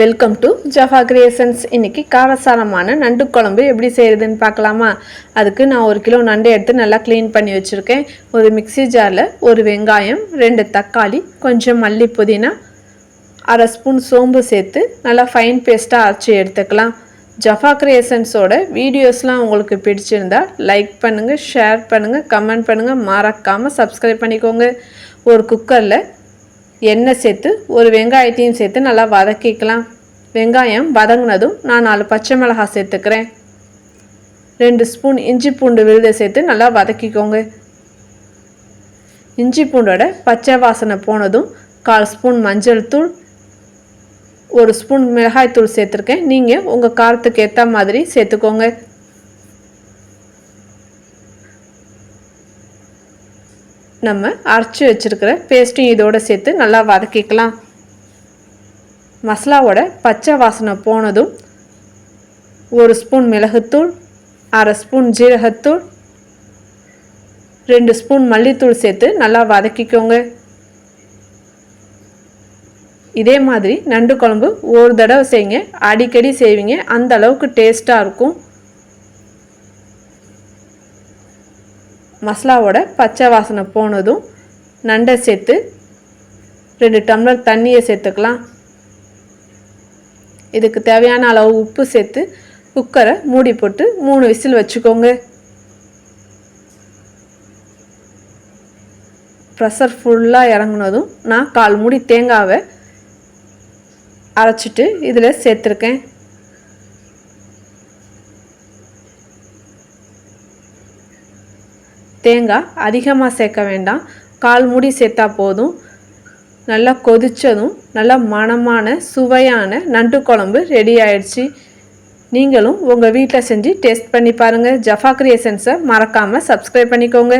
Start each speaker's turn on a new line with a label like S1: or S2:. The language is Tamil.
S1: வெல்கம் டு ஜஃபா கிரியேஷன்ஸ் இன்றைக்கி காரசாரமான நண்டு குழம்பு எப்படி செய்கிறதுன்னு பார்க்கலாமா? அதுக்கு நான் ஒரு கிலோ நண்டு எடுத்து நல்லா க்ளீன் பண்ணி வச்சுருக்கேன். ஒரு மிக்ஸி ஜாரில் ஒரு வெங்காயம் ரெண்டு தக்காளி கொஞ்சம் மல்லி புதினா அரை ஸ்பூன் சோம்பு சேர்த்து நல்லா ஃபைன் பேஸ்ட்டாக அரைச்சி எடுத்துக்கலாம். ஜஃபா கிரியேஷன்ஸோட வீடியோஸ்லாம் உங்களுக்கு பிடிச்சிருந்தா லைக் பண்ணுங்கள் ஷேர் பண்ணுங்கள் கமெண்ட் பண்ணுங்கள் மறக்காமல் சப்ஸ்கிரைப் பண்ணிக்கோங்க. ஒரு குக்கரில் எண்ணெய் சேர்த்து ஒரு வெங்காயத்தையும் சேர்த்து நல்லா வதக்கிக்கலாம். வெங்காயம் வதங்கினதும் நான் நாலு பச்சை மிளகாய் சேர்த்துக்கிறேன். ரெண்டு ஸ்பூன் இஞ்சி பூண்டு விழுதை சேர்த்து நல்லா வதக்கிக்கோங்க. இஞ்சி பூண்டோட பச்சை வாசனை போனதும் கால் ஸ்பூன் மஞ்சள் தூள் ஒரு ஸ்பூன் மிளகாய் தூள் சேர்த்துருக்கேன். நீங்கள் உங்கள் காரத்துக்கு ஏற்ற மாதிரி சேர்த்துக்கோங்க. நம்ம அரைச்சி வச்சுருக்கிற பேஸ்ட்டும் இதோடு சேர்த்து நல்லா வதக்கிக்கலாம். மசாலாவோட பச்சை வாசனை போனதும் ஒரு ஸ்பூன் மிளகுத்தூள் அரை ஸ்பூன் ஜீரகத்தூள் ரெண்டு ஸ்பூன் மல்லித்தூள் சேர்த்து நல்லா வதக்கிக்கோங்க. இதே மாதிரி நண்டு குழம்பு ஒரு தடவை செய்யுங்க. அடிக்கடி செய்வீங்க. அந்த அளவுக்கு டேஸ்ட்டாக இருக்கும். மசாலாவோட பச்சை வாசனை போனதும் நண்டை சேர்த்து ரெண்டு டம்ளர் தண்ணியை சேர்த்துக்கலாம். இதுக்கு தேவையான அளவு உப்பு சேர்த்து குக்கரை மூடி போட்டு மூணு விசில் வச்சுக்கோங்க. ப்ரெஷர் ஃபுல்லாக இறங்குனதும் நான் கால் மூடி தேங்காவை அரைச்சிட்டு இதில் சேர்த்துருக்கேன். தேங்காய் அதிகமாக சேர்க்க வேண்டாம். கால் மூடி சேர்த்தா போதும். நல்லா கொதித்ததும் நல்லா மணமான சுவையான நண்டு குழம்பு ரெடி ஆயிடுச்சு. நீங்களும் உங்கள் வீட்டில் செஞ்சு டேஸ்ட் பண்ணி பாருங்கள் ஜஃபா கிரியேஷன்ஸை மறக்காமல் சப்ஸ்கிரைப் பண்ணிக்கோங்க.